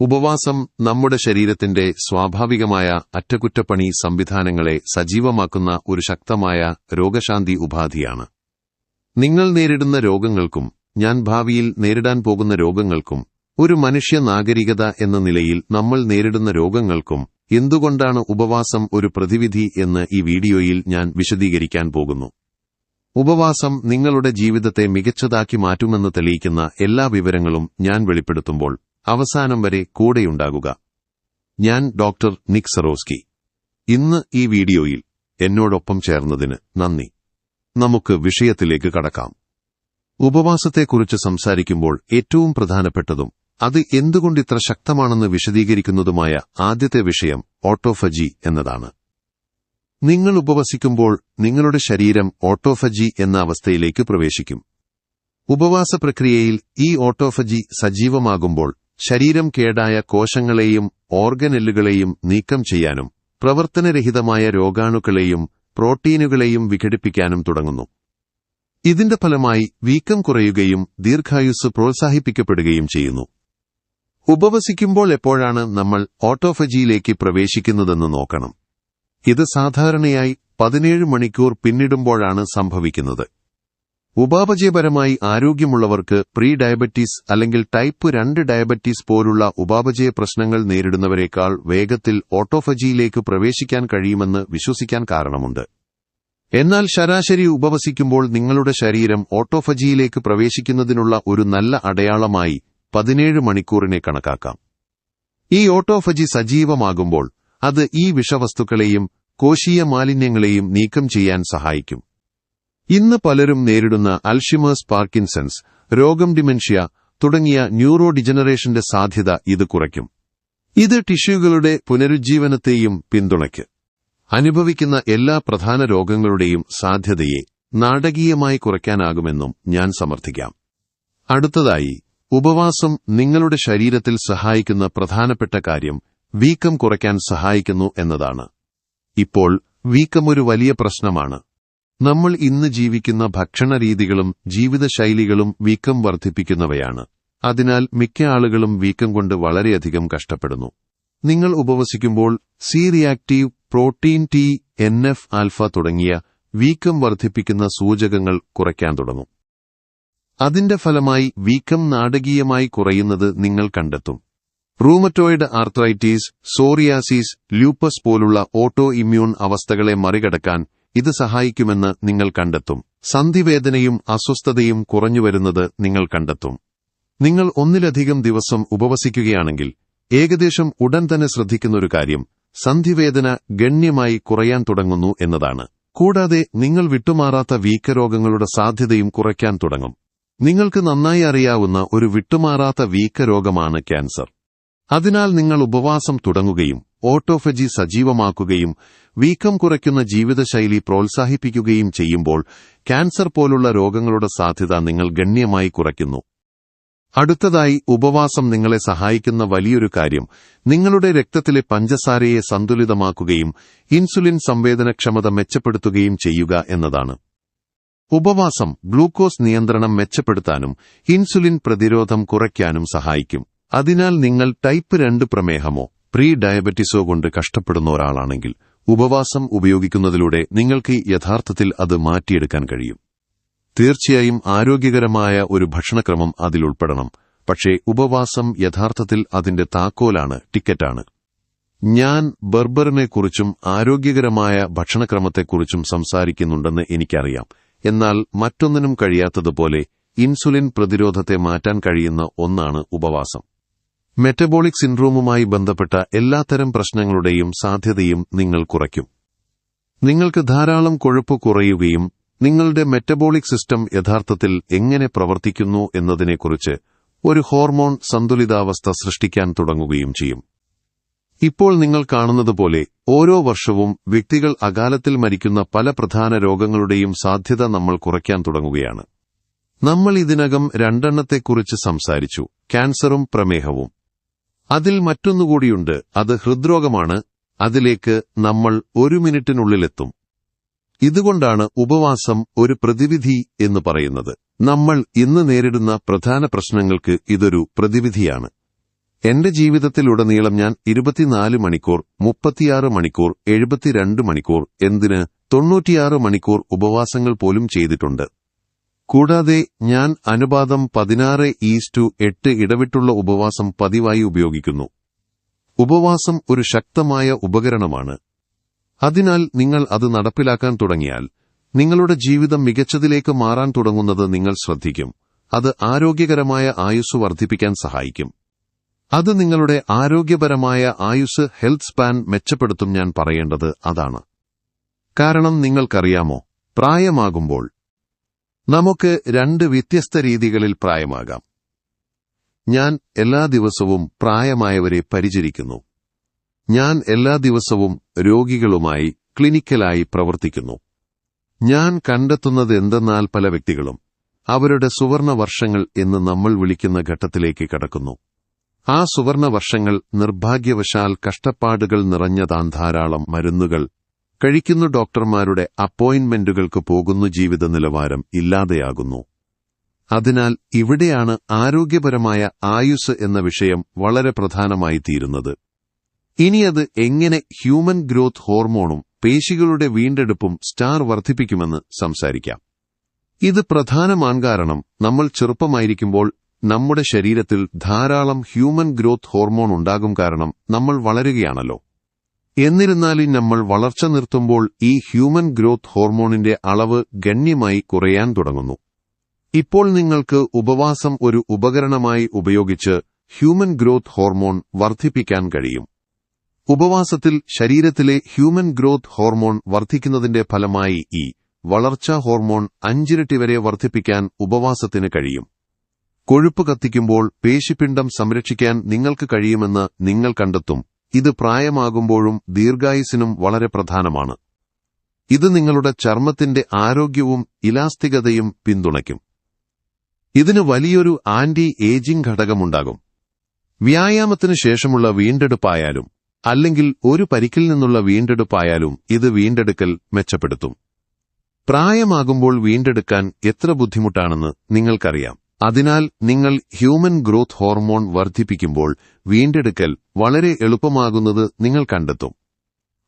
ഉപവാസം നമ്മുടെ ശരീരത്തിന്റെ സ്വാഭാവികമായ അറ്റകുറ്റപ്പണി സംവിധാനങ്ങളെ സജീവമാക്കുന്ന ഒരു ശക്തമായ രോഗശാന്തി ഉപാധിയാണ്. നിങ്ങൾ നേരിടുന്ന രോഗങ്ങൾക്കും ഞാൻ ഭാവിയിൽ നേരിടാൻ പോകുന്ന രോഗങ്ങൾക്കും ഒരു മനുഷ്യ നാഗരികത എന്ന നിലയിൽ നമ്മൾ നേരിടുന്ന രോഗങ്ങൾക്കും എന്തുകൊണ്ടാണ് ഉപവാസം ഒരു പ്രതിവിധി എന്ന് ഈ വീഡിയോയിൽ ഞാൻ വിശദീകരിക്കാൻ പോകുന്നു. ഉപവാസം നിങ്ങളുടെ ജീവിതത്തെ മികച്ചതാക്കി മാറ്റുമെന്ന് തെളിയിക്കുന്ന എല്ലാ വിവരങ്ങളും ഞാൻ വെളിപ്പെടുത്തുമ്പോൾ അവസാനം വരെ കൂടെയുണ്ടാകുക. ഞാൻ ഡോക്ടർ നിക് സറോസ്കി. ഇന്ന് ഈ വീഡിയോയിൽ എന്നോടൊപ്പം ചേർന്നതിന് നന്ദി. നമുക്ക് വിഷയത്തിലേക്ക് കടക്കാം. ഉപവാസത്തെക്കുറിച്ച് സംസാരിക്കുമ്പോൾ ഏറ്റവും പ്രധാനപ്പെട്ടതും അത് എന്തുകൊണ്ട് ഇത്ര ശക്തമാണെന്ന് വിശദീകരിക്കുന്നതുമായ ആദ്യത്തെ വിഷയം ഓട്ടോഫജി എന്നതാണ്. നിങ്ങൾ ഉപവസിക്കുമ്പോൾ നിങ്ങളുടെ ശരീരം ഓട്ടോഫജി എന്ന അവസ്ഥയിലേക്ക് പ്രവേശിക്കും. ഉപവാസ പ്രക്രിയയിൽ ഈ ഓട്ടോഫജി സജീവമാകുമ്പോൾ ശരീരം കേടായ കോശങ്ങളെയും ഓർഗനെല്ലുകളെയും നീക്കം ചെയ്യാനും പ്രവർത്തനരഹിതമായ രോഗാണുക്കളെയും പ്രോട്ടീനുകളെയും വിഘടിപ്പിക്കാനും തുടങ്ങുന്നു. ഇതിന്റെ ഫലമായി വീക്കം കുറയുകയും ദീർഘായുസ് പ്രോത്സാഹിപ്പിക്കപ്പെടുകയും ചെയ്യുന്നു. ഉപവസിക്കുമ്പോൾ എപ്പോഴാണ് നമ്മൾ ഓട്ടോഫജിയിലേക്ക് പ്രവേശിക്കുന്നതെന്ന് നോക്കണം. ഇത് സാധാരണയായി പതിനേഴ് മണിക്കൂർ പിന്നിടുമ്പോഴാണ് സംഭവിക്കുന്നത്. ഉപാപചയപരമായി ആരോഗ്യമുള്ളവർക്ക് പ്രീ ഡയബറ്റീസ് അല്ലെങ്കിൽ ടൈപ്പ് രണ്ട് ഡയബറ്റീസ് പോലുള്ള ഉപാപചയ പ്രശ്നങ്ങൾ നേരിടുന്നവരെക്കാൾ വേഗത്തിൽ ഓട്ടോഫജിയിലേക്ക് പ്രവേശിക്കാൻ കഴിയുമെന്ന് വിശ്വസിക്കാൻ കാരണമുണ്ട്. എന്നാൽ ശരാശരി ഉപവസിക്കുമ്പോൾ നിങ്ങളുടെ ശരീരം ഓട്ടോഫജിയിലേക്ക് പ്രവേശിക്കുന്നതിനുള്ള ഒരു നല്ല അടയാളമായി പതിനേഴ് മണിക്കൂറിനെ കണക്കാക്കാം. ഈ ഓട്ടോഫജി സജീവമാകുമ്പോൾ അത് ഈ വിഷവസ്തുക്കളെയും കോശീയ മാലിന്യങ്ങളെയും നീക്കം ചെയ്യാൻ സഹായിക്കും. ഇന്ന് പലരും നേരിടുന്ന അൽഷിമേഴ്സ് പാർക്കിൻസൺസ് രോഗം ഡിമെൻഷ്യ തുടങ്ങിയ ന്യൂറോ ഡിജനറേഷന്റെ സാധ്യത ഇത് കുറയ്ക്കും. ഇത് ടിഷ്യൂകളുടെ പുനരുജ്ജീവനത്തെയും പിന്തുണയ്ക്ക്. അനുഭവിക്കുന്ന എല്ലാ പ്രധാന രോഗങ്ങളുടെയും സാധ്യതയെ നാടകീയമായി കുറയ്ക്കാനാകുമെന്നും ഞാൻ സമർത്ഥിക്കാം. അടുത്തതായി ഉപവാസം നിങ്ങളുടെ ശരീരത്തിൽ സഹായിക്കുന്ന പ്രധാനപ്പെട്ട കാര്യം വീക്കം കുറയ്ക്കാൻ സഹായിക്കുന്നു എന്നതാണ്. ഇപ്പോൾ വീക്കം ഒരു വലിയ പ്രശ്നമാണ്. നമ്മൾ ഇന്ന് ജീവിക്കുന്ന ഭക്ഷണരീതികളും ജീവിതശൈലികളും വീക്കം വർദ്ധിപ്പിക്കുന്നവയാണ്. അതിനാൽ മിക്ക ആളുകളും വീക്കം കൊണ്ട് വളരെയധികം കഷ്ടപ്പെടുന്നു. നിങ്ങൾ ഉപവസിക്കുമ്പോൾ C reactive protein T N F alpha തുടങ്ങിയ വീക്കം വർദ്ധിപ്പിക്കുന്ന സൂചകങ്ങൾ കുറയ്ക്കാൻ തുടങ്ങും. അതിന്റെ ഫലമായി വീക്കം നാടകീയമായി കുറയുന്നത് നിങ്ങൾ കണ്ടെത്തും. റൂമറ്റോയിഡ് ആർത്രൈറ്റീസ് സോറിയാസിസ് ലൂപ്പസ് പോലുള്ള ഓട്ടോ ഇമ്മ്യൂൺ അവസ്ഥകളെ മറികടക്കാൻ ഇത് സഹായിക്കുമെന്ന് നിങ്ങൾ കണ്ടെത്തും. സന്ധിവേദനയും അസ്വസ്ഥതയും കുറഞ്ഞുവരുന്നത് നിങ്ങൾ കണ്ടെത്തും. നിങ്ങൾ ഒന്നിലധികം ദിവസം ഉപവസിക്കുകയാണെങ്കിൽ ഏകദേശം ഉടൻ തന്നെ ശ്രദ്ധിക്കുന്ന ഒരു കാര്യം സന്ധിവേദന ഗണ്യമായി കുറയാൻ തുടങ്ങുന്നു എന്നതാണ്. കൂടാതെ നിങ്ങൾ വിട്ടുമാറാത്ത വീക്കരോഗങ്ങളുടെ സാധ്യതയും കുറയ്ക്കാൻ തുടങ്ങും. നിങ്ങൾക്ക് നന്നായി അറിയാവുന്ന ഒരു വിട്ടുമാറാത്ത വീക്കരോഗമാണ് ക്യാൻസർ. അതിനാൽ നിങ്ങൾ ഉപവാസം തുടങ്ങുകയും ഓട്ടോഫജി സജീവമാക്കുകയും വീക്കം കുറയ്ക്കുന്ന ജീവിതശൈലി പ്രോത്സാഹിപ്പിക്കുകയും ചെയ്യുമ്പോൾ ക്യാൻസർ പോലുള്ള രോഗങ്ങളുടെ സാധ്യത നിങ്ങൾ ഗണ്യമായി കുറയ്ക്കുന്നു. അടുത്തതായി ഉപവാസം നിങ്ങളെ സഹായിക്കുന്ന വലിയൊരു കാര്യം നിങ്ങളുടെ രക്തത്തിലെ പഞ്ചസാരയെ സന്തുലിതമാക്കുകയും ഇൻസുലിൻ സംവേദനക്ഷമത മെച്ചപ്പെടുത്തുകയും ചെയ്യുക എന്നതാണ്. ഉപവാസം ഗ്ലൂക്കോസ് നിയന്ത്രണം മെച്ചപ്പെടുത്താനും ഇൻസുലിൻ പ്രതിരോധം കുറയ്ക്കാനും സഹായിക്കും. അതിനാൽ നിങ്ങൾ ടൈപ്പ് രണ്ട് പ്രമേഹമോ പ്രീ ഡയബറ്റിസോ കൊണ്ട് കഷ്ടപ്പെടുന്ന ഒരാളാണെങ്കിൽ ഉപവാസം ഉപയോഗിക്കുന്നതിലൂടെ നിങ്ങൾക്ക് യഥാർത്ഥത്തിൽ അത് മാറ്റിയെടുക്കാൻ കഴിയും. തീർച്ചയായും ആരോഗ്യകരമായ ഒരു ഭക്ഷണക്രമം അതിലുൾപ്പെടണം പക്ഷേ ഉപവാസം യഥാർത്ഥത്തിൽ അതിന്റെ താക്കോലാണ് ടിക്കറ്റാണ്. ഞാൻ ബർബറിനെക്കുറിച്ചും ആരോഗ്യകരമായ ഭക്ഷണക്രമത്തെക്കുറിച്ചും സംസാരിക്കുന്നുണ്ടെന്ന് എനിക്കറിയാം. എന്നാൽ മറ്റൊന്നിനും കഴിയാത്തതുപോലെ ഇൻസുലിൻ പ്രതിരോധത്തെ മാറ്റാൻ കഴിയുന്ന ഒന്നാണ് ഉപവാസം. മെറ്റബോളിക് സിൻഡ്രോമുമായി ബന്ധപ്പെട്ട എല്ലാത്തരം പ്രശ്നങ്ങളുടെയും സാധ്യതയും നിങ്ങൾ കുറയ്ക്കും. നിങ്ങൾക്ക് ധാരാളം കൊഴുപ്പ് കുറയുകയും നിങ്ങളുടെ മെറ്റബോളിക് സിസ്റ്റം യഥാർത്ഥത്തിൽ എങ്ങനെ പ്രവർത്തിക്കുന്നു എന്നതിനെക്കുറിച്ച് ഒരു ഹോർമോൺ സന്തുലിതാവസ്ഥ സൃഷ്ടിക്കാൻ തുടങ്ങുകയും ചെയ്യും. ഇപ്പോൾ നിങ്ങൾ കാണുന്നത് പോലെ ഓരോ വർഷവും വ്യക്തികൾ അകാലത്തിൽ മരിക്കുന്ന പല പ്രധാന രോഗങ്ങളുടെയും സാധ്യത നമ്മൾ കുറയ്ക്കാൻ തുടങ്ങുകയാണ്. നമ്മൾ ഇതിനകം രണ്ടെണ്ണത്തെക്കുറിച്ച് സംസാരിച്ചു ക്യാൻസറും പ്രമേഹവും. അതിൽ മറ്റൊന്നുകൂടിയുണ്ട് അത് ഹൃദ്രോഗമാണ് അതിലേക്ക് നമ്മൾ ഒരു മിനിറ്റിനുള്ളിലെത്തും. ഇതുകൊണ്ടാണ് ഉപവാസം ഒരു പ്രതിവിധി എന്ന് പറയുന്നത്. നമ്മൾ ഇന്ന് നേരിടുന്ന പ്രധാന പ്രശ്നങ്ങൾക്ക് ഇതൊരു പ്രതിവിധിയാണ്. എന്റെ ജീവിതത്തിലുടനീളം ഞാൻ ഇരുപത്തിനാല് മണിക്കൂർ മുപ്പത്തിയാറ് മണിക്കൂർ എഴുപത്തിരണ്ട് മണിക്കൂർ എന്തിന് തൊണ്ണൂറ്റിയാറ് മണിക്കൂർ ഉപവാസങ്ങൾ പോലും ചെയ്തിട്ടുണ്ട്. കൂടാതെ ഞാൻ അനുപാതം പതിനാറ് ഈസ്റ്റു എട്ട് ഇടവിട്ടുള്ള ഉപവാസം പതിവായി ഉപയോഗിക്കുന്നു. ഉപവാസം ഒരു ശക്തമായ ഉപകരണമാണ്. അതിനാൽ നിങ്ങൾ അത് നടപ്പിലാക്കാൻ തുടങ്ങിയാൽ നിങ്ങളുടെ ജീവിതം മികച്ചതിലേക്ക് മാറാൻ തുടങ്ങുന്നത് നിങ്ങൾ ശ്രദ്ധിക്കും. അത് ആരോഗ്യകരമായ ആയുസ് വർദ്ധിപ്പിക്കാൻ സഹായിക്കും. അത് നിങ്ങളുടെ ആരോഗ്യപരമായ ആയുസ് ഹെൽത്ത് സ്പാൻ മെച്ചപ്പെടുത്തും ഞാൻ പറയേണ്ടത് അതാണ്. കാരണം നിങ്ങൾക്കറിയാമോ പ്രായമാകുമ്പോൾ നമുക്ക് രണ്ട് വ്യത്യസ്ത രീതികളിൽ പ്രായമാകാം. ഞാൻ എല്ലാ ദിവസവും പ്രായമായവരെ പരിചരിക്കുന്നു. ഞാൻ എല്ലാ ദിവസവും രോഗികളുമായി ക്ലിനിക്കലായി പ്രവർത്തിക്കുന്നു. ഞാൻ കണ്ടെത്തുന്നത് എന്തെന്നാൽ പല വ്യക്തികളും. അവരുടെ സുവർണ വർഷങ്ങൾ എന്ന് നമ്മൾ വിളിക്കുന്ന ഘട്ടത്തിലേക്ക് കടക്കുന്നു. ആ സുവർണ വർഷങ്ങൾ നിർഭാഗ്യവശാൽ കഷ്ടപ്പാടുകൾ നിറഞ്ഞതാൻ ധാരാളം മരുന്നുകൾ കഴിക്കുന്നു ഡോക്ടർമാരുടെ അപ്പോയിന്റ്മെന്റുകൾക്ക് പോകുന്ന ജീവിത നിലവാരം ഇല്ലാതെയാകുന്നു. അതിനാൽ ഇവിടെയാണ് ആരോഗ്യപരമായ ആയുസ് എന്ന വിഷയം വളരെ പ്രധാനമായി തീരുന്നത് ഇനിയത് എങ്ങനെ ഹ്യൂമൻ ഗ്രോത്ത് ഹോർമോണും പേശികളുടെ വീണ്ടെടുപ്പും സ്റ്റാർ വർദ്ധിപ്പിക്കുമെന്ന് സംസാരിക്കാം. ഇത് പ്രധാനമാൻ കാരണം നമ്മൾ ചെറുപ്പമായിരിക്കുമ്പോൾ നമ്മുടെ ശരീരത്തിൽ ധാരാളം ഹ്യൂമൻ ഗ്രോത്ത് ഹോർമോൺ ഉണ്ടാകും കാരണം നമ്മൾ വളരുകയാണല്ലോ. എന്നിരുന്നാലും നമ്മൾ വളർച്ച നിർത്തുമ്പോൾ ഈ ഹ്യൂമൻ ഗ്രോത്ത് ഹോർമോണിന്റെ അളവ് ഗണ്യമായി കുറയാൻ തുടങ്ങുന്നു. ഇപ്പോൾ നിങ്ങൾക്ക് ഉപവാസം ഒരു ഉപകരണമായി ഉപയോഗിച്ച് ഹ്യൂമൻ ഗ്രോത്ത് ഹോർമോൺ വർദ്ധിപ്പിക്കാൻ കഴിയും. ഉപവാസത്തിൽ ശരീരത്തിലെ ഹ്യൂമൻ ഗ്രോത്ത് ഹോർമോൺ വർദ്ധിക്കുന്നതിന്റെ ഫലമായി ഈ വളർച്ചാ ഹോർമോൺ അഞ്ചിരട്ടി വരെ വർദ്ധിപ്പിക്കാൻ ഉപവാസത്തിന് കഴിയും. കൊഴുപ്പ് കത്തിക്കുമ്പോൾ പേശിപ്പിണ്ടം സംരക്ഷിക്കാൻ നിങ്ങൾക്ക് കഴിയുമെന്ന് നിങ്ങൾ കണ്ടെത്തും. ഇത് പ്രായമാകുമ്പോഴും ദീർഘായുസിനും വളരെ പ്രധാനമാണ്. ഇത് നിങ്ങളുടെ ചർമ്മത്തിന്റെ ആരോഗ്യവും ഇലാസ്തികതയും പിന്തുണയ്ക്കും. ഇതിന് വലിയൊരു ആന്റി ഏജിംഗ് ഘടകമുണ്ടാകും. വ്യായാമത്തിനു ശേഷമുള്ള വീണ്ടെടുപ്പായാലും അല്ലെങ്കിൽ ഒരു പരിക്കിൽ നിന്നുള്ള വീണ്ടെടുപ്പായാലും ഇത് വീണ്ടെടുക്കൽ മെച്ചപ്പെടുത്തും. പ്രായമാകുമ്പോൾ വീണ്ടെടുക്കാൻ എത്ര ബുദ്ധിമുട്ടാണെന്ന് നിങ്ങൾക്കറിയാം. അതിനാൽ നിങ്ങൾ ഹ്യൂമൻ ഗ്രോത്ത് ഹോർമോൺ വർദ്ധിപ്പിക്കുമ്പോൾ വീണ്ടെടുക്കൽ വളരെ എളുപ്പമാകുന്നത് നിങ്ങൾ കണ്ടെത്തും.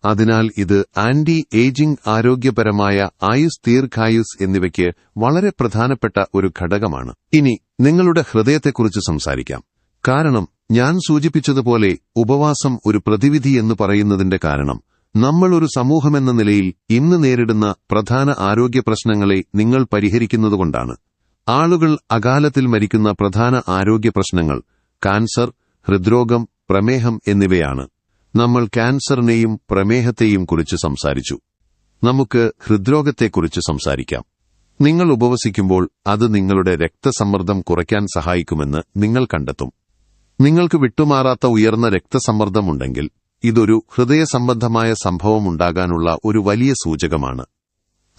അതിനാൽ ഇത് ആന്റി ഏജിംഗ് ആരോഗ്യപരമായ ആയുസ് ദീർഘായുസ് എന്നിവയ്ക്ക് വളരെ പ്രധാനപ്പെട്ട ഒരു ഘടകമാണ്. ഇനി നിങ്ങളുടെ ഹൃദയത്തെക്കുറിച്ച് സംസാരിക്കാം. കാരണം ഞാൻ സൂചിപ്പിച്ചതുപോലെ ഉപവാസം ഒരു പ്രതിവിധി എന്ന് പറയുന്നതിന്റെ കാരണം നമ്മൾ ഒരു സമൂഹമെന്ന നിലയിൽ ഇന്ന് നേരിടുന്ന പ്രധാന ആരോഗ്യ പ്രശ്നങ്ങളെ നിങ്ങൾ പരിഹരിക്കുന്നതുകൊണ്ടാണ്. ആളുകൾ അകാലത്തിൽ മരിക്കുന്ന പ്രധാന ആരോഗ്യ പ്രശ്നങ്ങൾ കാൻസർ ഹൃദ്രോഗം പ്രമേഹം എന്നിവയാണ്. നമ്മൾ കാൻസറിനെയും പ്രമേഹത്തെയും കുറിച്ച് സംസാരിച്ചു. നമുക്ക് ഹൃദ്രോഗത്തെക്കുറിച്ച് സംസാരിക്കാം. നിങ്ങൾ ഉപവസിക്കുമ്പോൾ അത് നിങ്ങളുടെ രക്തസമ്മർദ്ദം കുറയ്ക്കാൻ സഹായിക്കുമെന്ന് നിങ്ങൾ കണ്ടെത്തും. നിങ്ങൾക്ക് വിട്ടുമാറാത്ത ഉയർന്ന രക്തസമ്മർദ്ദമുണ്ടെങ്കിൽ ഇതൊരു ഹൃദയ സംബന്ധമായ സംഭവമുണ്ടാകാനുള്ള ഒരു വലിയ സൂചകമാണ്.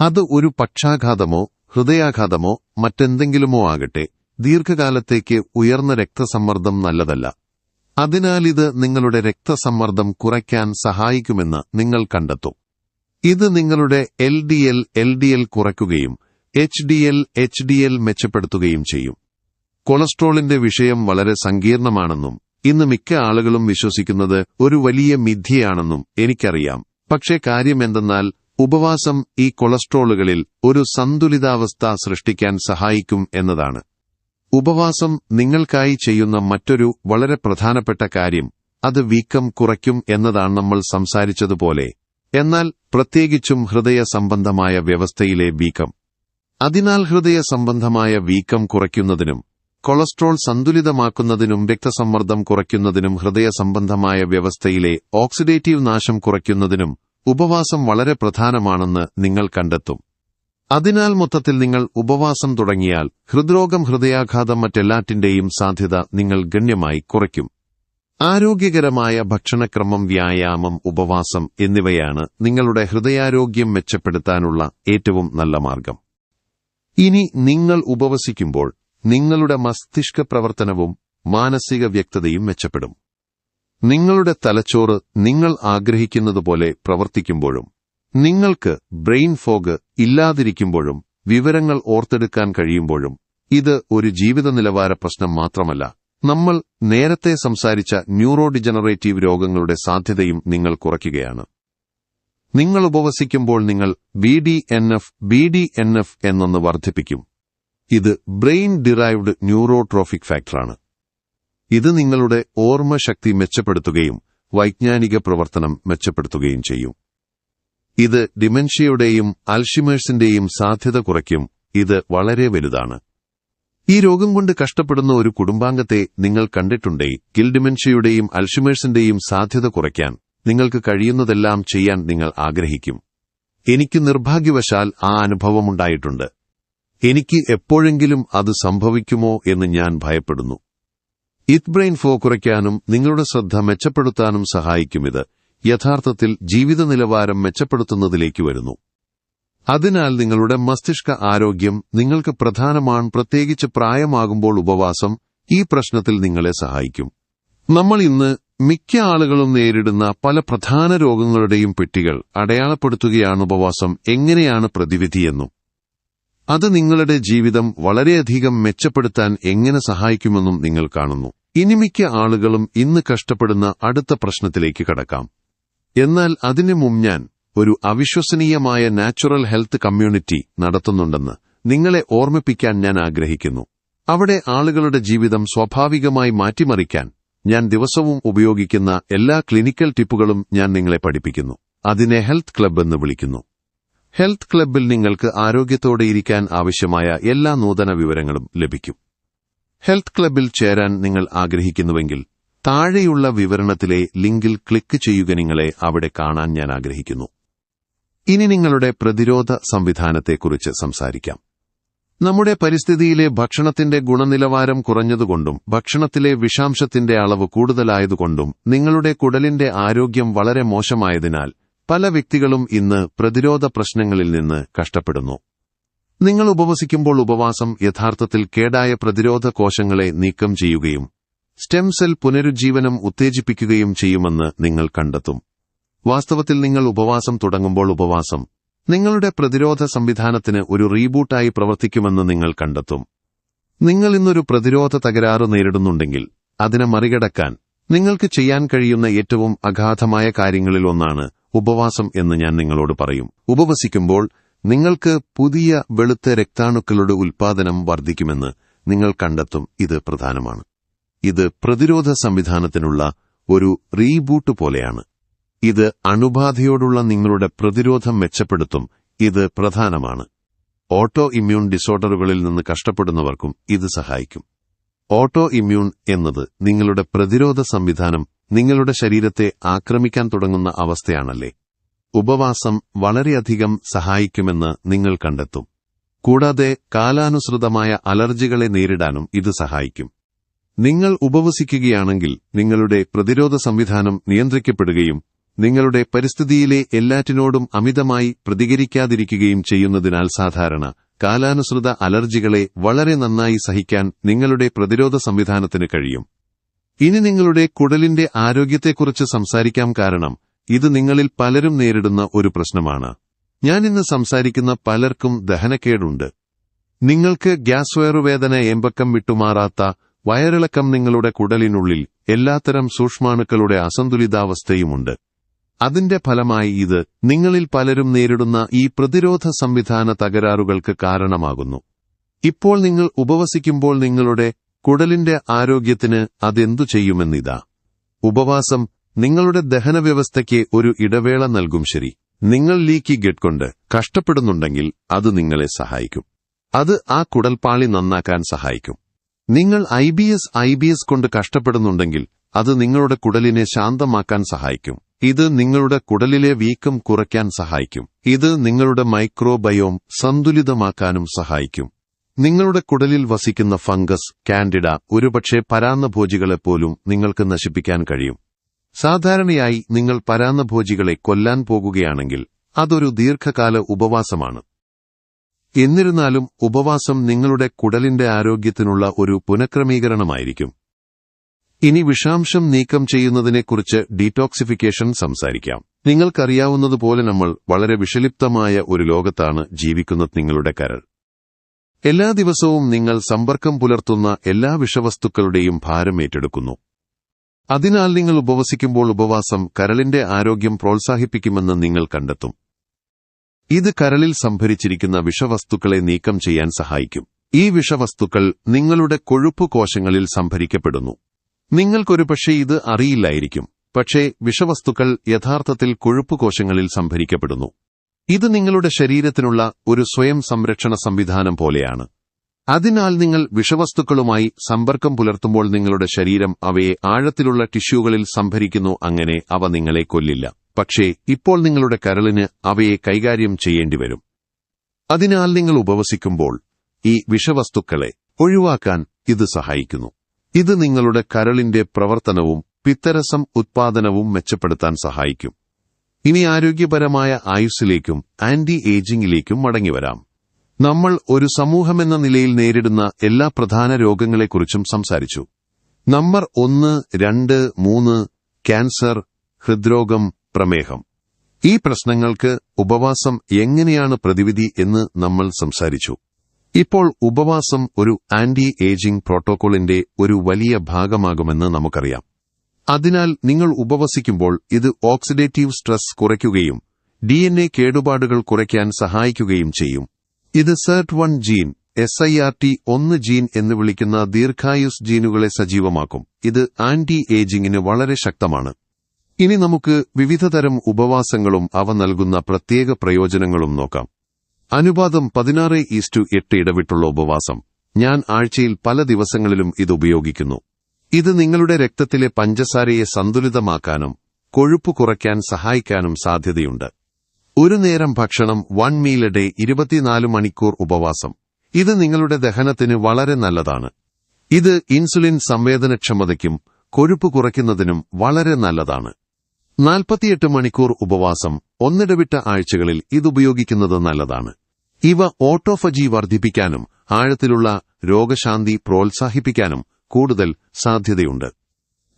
അത് ഒരു പക്ഷാഘാതമോ ഹൃദയാഘാതമോ മറ്റെന്തെങ്കിലുമോ ആകട്ടെ ദീർഘകാലത്തേക്ക് ഉയർന്ന രക്തസമ്മർദ്ദം നല്ലതല്ല. അതിനാൽ ഇത് നിങ്ങളുടെ രക്തസമ്മർദ്ദം കുറയ്ക്കാൻ സഹായിക്കുമെന്ന് നിങ്ങൾ കണ്ടെത്തും. ഇത് നിങ്ങളുടെ L D L L D L കുറയ്ക്കുകയും H D L H D L മെച്ചപ്പെടുത്തുകയും ചെയ്യും. കൊളസ്ട്രോളിന്റെ വിഷയം വളരെ സങ്കീർണമാണെന്നും ഇന്ന് മിക്ക ആളുകളും വിശ്വസിക്കുന്നത് ഒരു വലിയ മിഥ്യയാണെന്നും എനിക്കറിയാം. പക്ഷേ കാര്യമെന്തെന്നാൽ ഉപവാസം ഈ കൊളസ്ട്രോളുകളിൽ ഒരു സന്തുലിതാവസ്ഥ സൃഷ്ടിക്കാൻ സഹായിക്കും എന്നതാണ്. ഉപവാസം നിങ്ങൾക്കായി ചെയ്യുന്ന മറ്റൊരു വളരെ പ്രധാനപ്പെട്ട കാര്യം അത് വീക്കം കുറയ്ക്കും എന്നതാണ് നമ്മൾ സംസാരിച്ചതുപോലെ. എന്നാൽ പ്രത്യേകിച്ചും ഹൃദയ സംബന്ധമായ വ്യവസ്ഥയിലെ വീക്കം. അതിനാൽ ഹൃദയ സംബന്ധമായ വീക്കം കുറയ്ക്കുന്നതിനും കൊളസ്ട്രോൾ സന്തുലിതമാക്കുന്നതിനും രക്തസമ്മർദ്ദം കുറയ്ക്കുന്നതിനും ഹൃദയ സംബന്ധമായ വ്യവസ്ഥയിലെ ഓക്സിഡേറ്റീവ് നാശം കുറയ്ക്കുന്നതിനും ഉപവാസം വളരെ പ്രധാനമാണെന്ന് നിങ്ങൾ കണ്ടെത്തും. അതിനാൽ മൊത്തത്തിൽ നിങ്ങൾ ഉപവാസം തുടങ്ങിയാൽ ഹൃദ്രോഗം ഹൃദയാഘാതം മറ്റെല്ലാറ്റിന്റെയും സാധ്യത നിങ്ങൾ ഗണ്യമായി കുറയ്ക്കും. ആരോഗ്യകരമായ ഭക്ഷണക്രമം വ്യായാമം ഉപവാസം എന്നിവയാണ് നിങ്ങളുടെ ഹൃദയാരോഗ്യം മെച്ചപ്പെടുത്താനുള്ള ഏറ്റവും നല്ല മാർഗം. ഇനി നിങ്ങൾ ഉപവസിക്കുമ്പോൾ നിങ്ങളുടെ മസ്തിഷ്ക പ്രവർത്തനവും മാനസിക വ്യക്തതയും മെച്ചപ്പെടും. നിങ്ങളുടെ തലച്ചോറ് നിങ്ങൾ ആഗ്രഹിക്കുന്നതുപോലെ പ്രവർത്തിക്കുമ്പോഴും നിങ്ങൾക്ക് ബ്രെയിൻ ഫോഗ് ഇല്ലാതിരിക്കുമ്പോഴും വിവരങ്ങൾ ഓർത്തെടുക്കാൻ കഴിയുമ്പോഴും ഇത് ഒരു ജീവിത നിലവാര പ്രശ്നം മാത്രമല്ല. നമ്മൾ നേരത്തെ സംസാരിച്ച ന്യൂറോ ഡിജനറേറ്റീവ് രോഗങ്ങളുടെ സാധ്യതയും നിങ്ങൾ കുറയ്ക്കുകയാണ്. നിങ്ങൾ ഉപവസിക്കുമ്പോൾ നിങ്ങൾ B D N F B D N F എന്നൊന്ന് വർദ്ധിപ്പിക്കും. ഇത് ബ്രെയിൻ ഡിറൈവ്ഡ് ന്യൂറോട്രോഫിക് ഫാക്ടറാണ്. ഇത് നിങ്ങളുടെ ഓർമ്മശക്തി മെച്ചപ്പെടുത്തുകയും വൈജ്ഞാനിക പ്രവർത്തനം മെച്ചപ്പെടുത്തുകയും ചെയ്യും. ഇത് ഡിമെൻഷ്യയുടെയും അൽഷിമേഴ്സിന്റെയും സാധ്യത കുറയ്ക്കും. ഇത് വളരെ വലുതാണ്. ഈ രോഗം കൊണ്ട് കഷ്ടപ്പെടുന്ന ഒരു കുടുംബാംഗത്തെ നിങ്ങൾ കണ്ടിട്ടുണ്ടേ ഡിമെൻഷ്യയുടെയും അൽഷിമേഴ്സിന്റെയും സാധ്യത കുറയ്ക്കാൻ നിങ്ങൾക്ക് കഴിയുന്നതെല്ലാം ചെയ്യാൻ നിങ്ങൾ ആഗ്രഹിക്കും. എനിക്ക് നിർഭാഗ്യവശാൽ ആ അനുഭവമുണ്ടായിട്ടുണ്ട്. എനിക്ക് എപ്പോഴെങ്കിലും അത് സംഭവിക്കുമോ എന്ന് ഞാൻ ഭയപ്പെടുന്നു. ഇത് ബ്രെയിൻ ഫോ കുറയ്ക്കാനും നിങ്ങളുടെ ശ്രദ്ധ മെച്ചപ്പെടുത്താനും സഹായിക്കും ഇത്. യഥാർത്ഥത്തിൽ ജീവിത നിലവാരം മെച്ചപ്പെടുത്തുന്നതിലേക്ക് വരുന്നു. അതിനാൽ നിങ്ങളുടെ മസ്തിഷ്ക ആരോഗ്യം നിങ്ങൾക്ക് പ്രധാനമാണ് പ്രത്യേകിച്ച് പ്രായമാകുമ്പോൾ ഉപവാസം ഈ പ്രശ്നത്തിൽ നിങ്ങളെ സഹായിക്കും. നമ്മൾ ഇന്ന് മിക്ക ആളുകളും നേരിടുന്ന പല പ്രധാന രോഗങ്ങളുടെയും പെട്ടികൾ അടയാളപ്പെടുത്തുകയാണ് ഉപവാസം എങ്ങനെയാണ് പ്രതിവിധിയെന്നും. അത് നിങ്ങളുടെ ജീവിതം വളരെയധികം മെച്ചപ്പെടുത്താൻ എങ്ങനെ സഹായിക്കുമെന്നും നിങ്ങൾ കാണുന്നു. ഇനി മിക്ക ആളുകളും ഇന്ന് കഷ്ടപ്പെടുന്ന അടുത്ത പ്രശ്നത്തിലേക്ക് കടക്കാം. എന്നാൽ അതിനു മുമ്പ് ഞാൻ ഒരു അവിശ്വസനീയമായ നാച്ചുറൽ ഹെൽത്ത് കമ്മ്യൂണിറ്റി നടത്തുന്നുണ്ടെന്ന് നിങ്ങളെ ഓർമ്മിപ്പിക്കാൻ ഞാൻ ആഗ്രഹിക്കുന്നു. അവിടെ ആളുകളുടെ ജീവിതം സ്വാഭാവികമായി മാറ്റിമറിക്കാൻ ഞാൻ ദിവസവും ഉപയോഗിക്കുന്ന എല്ലാ ക്ലിനിക്കൽ ടിപ്പുകളും ഞാൻ നിങ്ങളെ പഠിപ്പിക്കുന്നു. അതിനെ ഹെൽത്ത് ക്ലബ് എന്ന് വിളിക്കുന്നു. ഹെൽത്ത് ക്ലബ്ബിൽ നിങ്ങൾക്ക് ആരോഗ്യത്തോടെ ഇരിക്കാൻ ആവശ്യമായ എല്ലാ നൂതന വിവരങ്ങളും ലഭിക്കും. ഹെൽത്ത് ക്ലബ്ബിൽ ചേരാൻ നിങ്ങൾ ആഗ്രഹിക്കുന്നുവെങ്കിൽ താഴെയുള്ള വിവരണത്തിലെ ലിങ്കിൽ ക്ലിക്ക് ചെയ്യുക നിങ്ങളെ അവിടെ കാണാൻ ഞാൻ ആഗ്രഹിക്കുന്നു. ഇനി നിങ്ങളുടെ പ്രതിരോധ സംവിധാനത്തെക്കുറിച്ച് സംസാരിക്കാം. നമ്മുടെ പരിസ്ഥിതിയിലെ ഭക്ഷണത്തിന്റെ ഗുണനിലവാരം കുറഞ്ഞതുകൊണ്ടും ഭക്ഷണത്തിലെ വിഷാംശത്തിന്റെ അളവ് കൂടുതലായതുകൊണ്ടും നിങ്ങളുടെ കുടലിന്റെ ആരോഗ്യം വളരെ മോശമായതിനാൽ പല വ്യക്തികളും ഇന്ന് പ്രതിരോധ പ്രശ്നങ്ങളിൽ നിന്ന് കഷ്ടപ്പെടുന്നു. നിങ്ങൾ ഉപവസിക്കുമ്പോൾ ഉപവാസം യഥാർത്ഥത്തിൽ കേടായ പ്രതിരോധ കോശങ്ങളെ നീക്കം ചെയ്യുകയും സ്റ്റെം സെൽ പുനരുജ്ജീവനം ഉത്തേജിപ്പിക്കുകയും ചെയ്യുമെന്ന് നിങ്ങൾ കണ്ടെത്തും. വാസ്തവത്തിൽ നിങ്ങൾ ഉപവാസം തുടങ്ങുമ്പോൾ ഉപവാസം നിങ്ങളുടെ പ്രതിരോധ സംവിധാനത്തിന് ഒരു റീബൂട്ടായി പ്രവർത്തിക്കുമെന്ന് നിങ്ങൾ കണ്ടെത്തും. നിങ്ങൾ ഇന്നൊരു പ്രതിരോധ തകരാറ് നേരിടുന്നുണ്ടെങ്കിൽ അതിനെ മറികടക്കാൻ നിങ്ങൾക്ക് ചെയ്യാൻ കഴിയുന്ന ഏറ്റവും അഗാധമായ കാര്യങ്ങളിൽ ഒന്നാണ് ഉപവാസം എന്ന് ഞാൻ നിങ്ങളോട് പറയും. ഉപവസിക്കുമ്പോൾ നിങ്ങൾക്ക് പുതിയ വെളുത്ത രക്താണുക്കളുടെ ഉൽപാദനം വർദ്ധിക്കുമെന്ന് നിങ്ങൾ കണ്ടെത്തും. ഇത് പ്രധാനമാണ്. ഇത് പ്രതിരോധ സംവിധാനത്തിനുള്ള ഒരു റീബൂട്ട് പോലെയാണ്. ഇത് അണുബാധയോടുള്ള നിങ്ങളുടെ പ്രതിരോധം മെച്ചപ്പെടുത്തും. ഇത് പ്രധാനമാണ്. ഓട്ടോ ഇമ്മ്യൂൺ ഡിസോർഡറുകളിൽ നിന്ന് കഷ്ടപ്പെടുന്നവർക്കും ഇത് സഹായിക്കും. ഓട്ടോ ഇമ്മ്യൂൺ എന്നത് നിങ്ങളുടെ പ്രതിരോധ സംവിധാനം നിങ്ങളുടെ ശരീരത്തെ ആക്രമിക്കാൻ തുടങ്ങുന്ന അവസ്ഥയാണല്ലേ. ഉപവാസം വളരെയധികം സഹായിക്കുമെന്ന് നിങ്ങൾ കണ്ടെത്തും. കൂടാതെ കാലാനുസൃതമായ അലർജികളെ നേരിടാനും ഇത് സഹായിക്കും. നിങ്ങൾ ഉപവസിക്കുകയാണെങ്കിൽ നിങ്ങളുടെ പ്രതിരോധ സംവിധാനം നിയന്ത്രിക്കപ്പെടുകയും നിങ്ങളുടെ പരിസ്ഥിതിയിലെ എല്ലാറ്റിനോടും അമിതമായി പ്രതികരിക്കാതിരിക്കുകയും ചെയ്യുന്നതിനാൽ സാധാരണ കാലാനുസൃത അലർജികളെ വളരെ നന്നായി സഹിക്കാൻ നിങ്ങളുടെ പ്രതിരോധ സംവിധാനത്തിന് കഴിയും. ഇനി നിങ്ങളുടെ കുടലിന്റെ ആരോഗ്യത്തെക്കുറിച്ച് സംസാരിക്കാം കാരണം ഇത് നിങ്ങളിൽ പലരും നേരിടുന്ന ഒരു പ്രശ്നമാണ്. ഞാൻ ഇന്ന് സംസാരിക്കുന്ന പലർക്കും ദഹനക്കേടുണ്ട്. നിങ്ങൾക്ക് ഗ്യാസ് വയറുവേദന എമ്പക്കം വിട്ടുമാറാത്ത വയറിളക്കം നിങ്ങളുടെ കുടലിനുള്ളിൽ എല്ലാത്തരം സൂക്ഷ്മാണുക്കളുടെ അസന്തുലിതാവസ്ഥയുമുണ്ട്. അതിന്റെ ഫലമായി ഇത് നിങ്ങളിൽ പലരും നേരിടുന്ന ഈ പ്രതിരോധ സംവിധാന തകരാറുകൾക്ക് കാരണമാകുന്നു. ഇപ്പോൾ നിങ്ങൾ ഉപവസിക്കുമ്പോൾ നിങ്ങളുടെ കുടലിന്റെ ആരോഗ്യത്തിന് അതെന്തു ചെയ്യുമെന്നിതാ. ഉപവാസം നിങ്ങളുടെ ദഹനവ്യവസ്ഥയ്ക്ക് ഒരു ഇടവേള നൽകും ശരി. നിങ്ങൾ ലീക്കി ഗെറ്റ് കൊണ്ട് കഷ്ടപ്പെടുന്നുണ്ടെങ്കിൽ അത് നിങ്ങളെ സഹായിക്കും. അത് ആ കുടൽപ്പാളി നന്നാക്കാൻ സഹായിക്കും. നിങ്ങൾ ഐ ബി കൊണ്ട് കഷ്ടപ്പെടുന്നുണ്ടെങ്കിൽ അത് നിങ്ങളുടെ കുടലിനെ ശാന്തമാക്കാൻ സഹായിക്കും. ഇത് നിങ്ങളുടെ കുടലിലെ വീക്കം കുറയ്ക്കാൻ സഹായിക്കും. ഇത് നിങ്ങളുടെ മൈക്രോബയോം സന്തുലിതമാക്കാനും സഹായിക്കും. നിങ്ങളുടെ കുടലിൽ വസിക്കുന്ന ഫംഗസ് കാൻഡിഡ ഒരുപക്ഷെ പരാന്നഭോജികളെപ്പോലും നിങ്ങൾക്ക് നശിപ്പിക്കാൻ കഴിയും. സാധാരണയായി നിങ്ങൾ പരാന്നഭോജികളെ കൊല്ലാൻ പോകുകയാണെങ്കിൽ അതൊരു ദീർഘകാല ഉപവാസമാണ്. എന്നിരുന്നാലും ഉപവാസം നിങ്ങളുടെ കുടലിന്റെ ആരോഗ്യത്തിനുള്ള ഒരു പുനഃക്രമീകരണമായിരിക്കും. ഇനി വിഷാംശം നീക്കം ചെയ്യുന്നതിനെക്കുറിച്ച് ഡീടോക്സിഫിക്കേഷൻ സംസാരിക്കാം. നിങ്ങൾക്കറിയാവുന്നതുപോലെ നമ്മൾ വളരെ വിഷലിപ്തമായ ഒരു ലോകത്താണ് ജീവിക്കുന്നത് നിങ്ങളുടെ കരൾ. എല്ലാ ദിവസവും നിങ്ങൾ സമ്പർക്കം പുലർത്തുന്ന എല്ലാ വിഷവസ്തുക്കളുടെയും ഭാരം ഏറ്റെടുക്കുന്നു. അതിനാൽ നിങ്ങൾ ഉപവസിക്കുമ്പോൾ ഉപവാസം കരളിന്റെ ആരോഗ്യം പ്രോത്സാഹിപ്പിക്കുമെന്ന് നിങ്ങൾ കണ്ടെത്തും. ഇത് കരളിൽ സംഭരിച്ചിരിക്കുന്ന വിഷവസ്തുക്കളെ നീക്കം ചെയ്യാൻ സഹായിക്കും. ഈ വിഷവസ്തുക്കൾ നിങ്ങളുടെ കൊഴുപ്പ് കോശങ്ങളിൽ സംഭരിക്കപ്പെടുന്നു. നിങ്ങൾക്കൊരു പക്ഷേ ഇത് അറിയില്ലായിരിക്കും. പക്ഷേ വിഷവസ്തുക്കൾ യഥാർത്ഥത്തിൽ കൊഴുപ്പ് കോശങ്ങളിൽ സംഭരിക്കപ്പെടുന്നു. ഇത് നിങ്ങളുടെ ശരീരത്തിനുള്ള ഒരു സ്വയം സംരക്ഷണ സംവിധാനം പോലെയാണ്. അതിനാൽ നിങ്ങൾ വിഷവസ്തുക്കളുമായി സമ്പർക്കം പുലർത്തുമ്പോൾ നിങ്ങളുടെ ശരീരം അവയെ ആഴത്തിലുള്ള ടിഷ്യൂകളിൽ സംഭരിക്കുന്നു അങ്ങനെ അവ നിങ്ങളെ കൊല്ലില്ല. പക്ഷേ ഇപ്പോൾ നിങ്ങളുടെ കരളിന് അവയെ കൈകാര്യം ചെയ്യേണ്ടിവരും. അതിനാൽ നിങ്ങൾ ഉപവസിക്കുമ്പോൾ ഈ വിഷവസ്തുക്കളെ ഒഴിവാക്കാൻ ഇത് സഹായിക്കുന്നു. ഇത് നിങ്ങളുടെ കരളിന്റെ പ്രവർത്തനവും പിത്തരസം ഉത്പാദനവും മെച്ചപ്പെടുത്താൻ സഹായിക്കും. ഇനി ആരോഗ്യപരമായ ആയുസ്സിലേക്കും ആന്റി ഏജിംഗിലേക്കും മടങ്ങിവരാം. നമ്മൾ ഒരു സമൂഹമെന്ന നിലയിൽ നേരിടുന്ന എല്ലാ പ്രധാന രോഗങ്ങളെക്കുറിച്ചും സംസാരിച്ചു. നമ്പർ ഒന്ന് രണ്ട് മൂന്ന് ക്യാൻസർ ഹൃദ്രോഗം പ്രമേഹം. ഈ പ്രശ്നങ്ങൾക്ക് ഉപവാസം എങ്ങനെയാണ് പ്രതിവിധി എന്ന് നമ്മൾ സംസാരിച്ചു. ഇപ്പോൾ ഉപവാസം ഒരു ആന്റി ഏജിംഗ് പ്രോട്ടോകോളിന്റെ ഒരു വലിയ ഭാഗമാകുമെന്ന് നമുക്കറിയാം. അതിനാൽ നിങ്ങൾ ഉപവസിക്കുമ്പോൾ ഇത് ഓക്സിഡേറ്റീവ് സ്ട്രെസ് കുറയ്ക്കുകയും ഡിഎൻഎ കേടുപാടുകൾ കുറയ്ക്കാൻ സഹായിക്കുകയും ചെയ്യും. ഇത് SIRT one gene S I R T ഒന്ന് ജീൻ എന്ന് വിളിക്കുന്ന ദീർഘായുസ് ജീനുകളെ സജീവമാക്കും. ഇത് ആന്റി ഏജിംഗിന് വളരെ ശക്തമാണ്. ഇനി നമുക്ക് വിവിധതരം ഉപവാസങ്ങളും അവ നൽകുന്ന പ്രത്യേക പ്രയോജനങ്ങളും നോക്കാം. അനുപാതം പതിനാറ് ഈസ്റ്റു എട്ട് ഇടവിട്ടുള്ള ഉപവാസം. ഞാൻ ആഴ്ചയിൽ പല ദിവസങ്ങളിലും ഇത് ഉപയോഗിക്കുന്നു. ഇത് നിങ്ങളുടെ രക്തത്തിലെ പഞ്ചസാരയെ സന്തുലിതമാക്കാനും കൊഴുപ്പ് കുറയ്ക്കാൻ സഹായിക്കാനും സാധ്യതയുണ്ട്. ഒരു നേരം ഭക്ഷണം വൺ മീൽ ഡേ ഇരുപത്തിനാല് മണിക്കൂർ ഉപവാസം. ഇത് നിങ്ങളുടെ ദഹനത്തിന് വളരെ നല്ലതാണ്. ഇത് ഇൻസുലിൻ സംവേദനക്ഷമതയ്ക്കും കൊഴുപ്പ് കുറയ്ക്കുന്നതിനും വളരെ നല്ലതാണ്. നാൽപ്പത്തിയെട്ട് മണിക്കൂർ ഉപവാസം ഒന്നിടവിട്ട ആഴ്ചകളിൽ ഇതുപയോഗിക്കുന്നത് നല്ലതാണ്. ഇവ ഓട്ടോഫജി വർദ്ധിപ്പിക്കാനും ആഴത്തിലുള്ള രോഗശാന്തി പ്രോത്സാഹിപ്പിക്കാനും കൂടുതൽ സാധ്യതയുണ്ട്.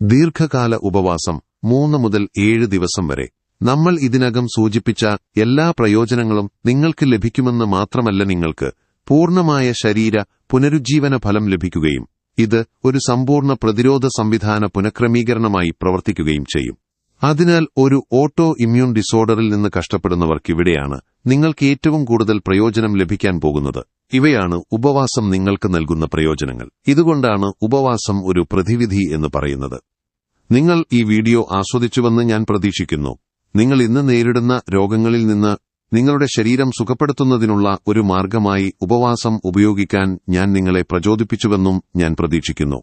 ദീർഘകാല ഉപവാസം മൂന്ന് മുതൽ ഏഴ് ദിവസം വരെ. നമ്മൾ ഇതിനകം സൂചിപ്പിച്ച എല്ലാ പ്രയോജനങ്ങളും നിങ്ങൾക്ക് ലഭിക്കുമെന്ന് മാത്രമല്ല നിങ്ങൾക്ക് പൂർണമായ ശരീര പുനരുജ്ജീവന ഫലം ലഭിക്കുകയും ഇത് ഒരു സമ്പൂർണ പ്രതിരോധ സംവിധാന പുനഃക്രമീകരണമായി പ്രവർത്തിക്കുകയും ചെയ്യും. അതിനാൽ ഒരു ഓട്ടോ ഇമ്മ്യൂൺ ഡിസോർഡറിൽ നിന്ന് കഷ്ടപ്പെടുന്നവർക്ക് ഇവിടെയാണ് നിങ്ങൾക്ക് ഏറ്റവും കൂടുതൽ പ്രയോജനം ലഭിക്കാൻ പോകുന്നത്. ഇവയാണ് ഉപവാസം നിങ്ങൾക്ക് നൽകുന്ന പ്രയോജനങ്ങൾ. ഇതുകൊണ്ടാണ് ഉപവാസം ഒരു പ്രതിവിധി എന്ന് പറയുന്നത്. നിങ്ങൾ ഈ വീഡിയോ ആസ്വദിച്ചുവെന്ന് ഞാൻ പ്രതീക്ഷിക്കുന്നു. നിങ്ങൾ ഇന്ന് നേരിടുന്ന രോഗങ്ങളിൽ നിന്ന് നിങ്ങളുടെ ശരീരം സുഖപ്പെടുത്തുന്നതിനുള്ള ഒരു മാർഗമായി ഉപവാസം ഉപയോഗിക്കാൻ ഞാൻ നിങ്ങളെ പ്രചോദിപ്പിച്ചുവെന്നും ഞാൻ പ്രതീക്ഷിക്കുന്നു.